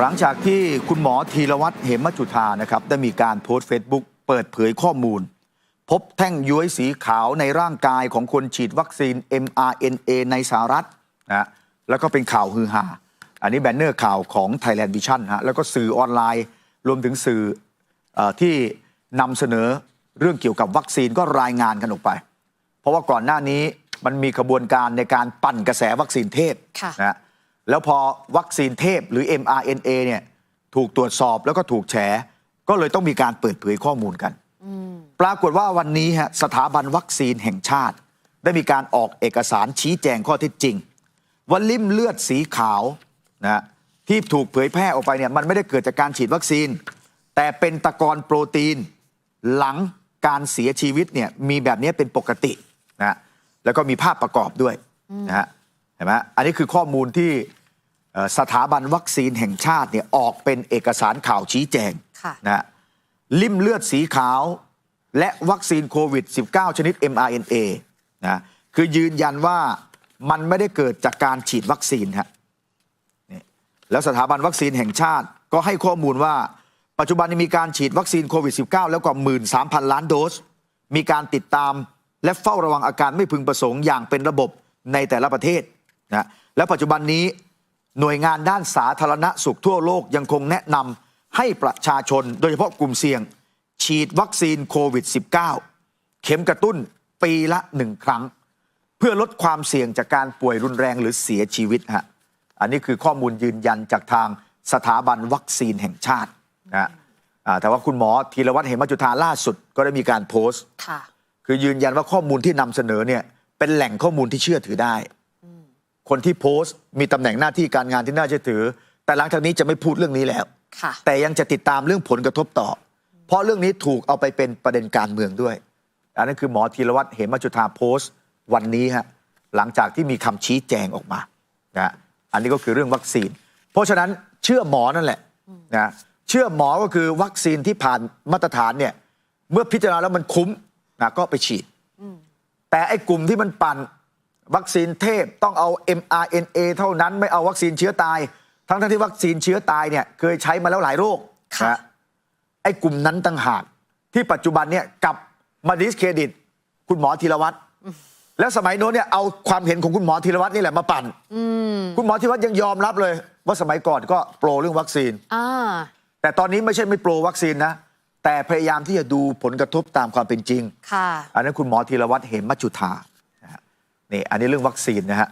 หลังจากที่คุณหมอธีรวัตรเหมจุธานะครับได้มีการโพสต์เฟซบุ๊กเปิดเผยข้อมูล พบแท่งย้วยสีขาวในร่างกายของคนฉีดวัคซีน mRNA ในสหรัฐนะแล้วก็เป็นข่าวฮือฮาอันนี้แบนเนอร์ข่าวของ Thailand Vision ฮะแล้วก็สื่อออนไลน์ รวมถึงสื่อเออที่นำเสนอเรื่องเกี่ยวกับวัคซีนก็รายงานกันออกไป เพราะว่าก่อนหน้านี้มันมีขบวนการในการปั่นกระแสวัคซีนเทพค่ะนะฮะ แล้วพอวัคซีนเทพหรือ mRNA เนี่ยถูกตรวจสอบแล้วก็ถูกแฉ ก็เลยต้องมีการเปิดเผยข้อมูลกัน ปรากฏว่าวันนี้ฮะสถาบันวัคซีนแห่งชาติ ได้มีการออกเอกสารชี้แจงข้อเท็จจริง ว่าลิ่มเลือดสีขาวนะฮะที่ถูกเผยแพร่ออกไปเนี่ยมันไม่ได้เกิดจากการฉีดวัคซีน แต่เป็นตะกอนโปรตีน หลังการเสียชีวิตเนี่ยมีแบบนี้เป็นปกตินะฮะแล้วก็มีภาพประกอบด้วยนะฮะเห็นไหมอันนี้คือข้อมูลที่เอ่อสถาบันวัคซีนแห่งชาติเนี่ยออกเป็นเอกสารข่าวชี้แจงค่ะนะฮะลิ่มเลือดสีขาว และวัคซีนโควิด -19 ชนิด mRNA นะคือยืนยันว่ามันไม่ได้เกิดจากการฉีดวัคซีนฮะนี่แล้วสถาบันวัคซีนแห่งชาติก็ให้ข้อมูลว่า ปัจจุบันนี้มีการฉีดวัคซีนโควิด -19 แล้วกว่า 13,000 ล้านโดส มีการติดตามและเฝ้าระวังอาการไม่พึงประสงค์อย่างเป็นระบบในแต่ละประเทศ นะและปัจจุบันนี้หน่วยงานด้านสาธารณสุขทั่วโลกยังคงแนะนำให้ประชาชนโดยเฉพาะกลุ่มเสี่ยง ฉีดวัคซีนโควิด -19 เข็มกระตุ้นปีละหนึ่งครั้ง เพื่อลดความเสี่ยงจากการป่วยรุนแรงหรือเสียชีวิตฮะอันนี้คือข้อมูลยืนยันจากทางสถาบันวัคซีนแห่งชาตินะฮะอ่าแต่ว่าคุณหมอธีรวัตรเหมจุธาล่าสุดก็ได้มีการโพสต์ค่ะคือยืนยันว่าข้อมูลที่นำเสนอเนี่ยเป็นแหล่งข้อมูลที่เชื่อถือได้ คนที่โพสต์มีตำแหน่งหน้าที่การงานที่น่าเชื่อถือ แต่หลังจากนี้จะไม่พูดเรื่องนี้แล้ว ค่ะ แต่ยังจะติดตามเรื่องผลกระทบต่อ เพราะเรื่องนี้ถูกเอาไปเป็นประเด็นการเมืองด้วย อันนั้นคือหมอธีรวัตรเหมจุธาโพสต์ วันนี้ฮะหลังจากที่มีคำชี้แจงออกมานะอันนี้ก็คือเรื่องวัคซีน เพราะฉะนั้นเชื่อหมอนั่นแหละนะเชื่อหมอก็คือวัคซีนที่ผ่านมาตรฐานเนี่ยเมื่อพิจารณาแล้วมันคุ้มนะก็ไปฉีดแต่ไอ้กลุ่มที่มันปั่น วัคซีนเทพต้องเอา mRNA เท่านั้นไม่เอาวัคซีนเชื้อตาย ทั้งทั้งๆที่วัคซีนเชื้อตายเนี่ยเคยใช้มาแล้วหลายโรคค่ะ นะไอ้กลุ่มนั้นต่างหาก ที่ปัจจุบันเนี่ยกลับมาดิสเครดิต คุณหมอธีรวัตรแล้วสมัยโน้นเนี่ยเอาความเห็นของคุณหมอธีรวัตรนี่แหละมาปั่นคุณหมอธีรวัตรยังยอมรับเลย ว่าสมัยก่อนก็โปรเรื่องวัคซีน อ่า แต่ตอนนี้ไม่ใช่ไม่โปรวัคซีนนะ แต่พยายามที่จะดูผลกระทบตามความเป็นจริง ค่ะ อันนั้นคุณหมอธีรวัตรเหมมัจจุธานะฮะ นี่อันนี้เรื่องวัคซีนนะฮะ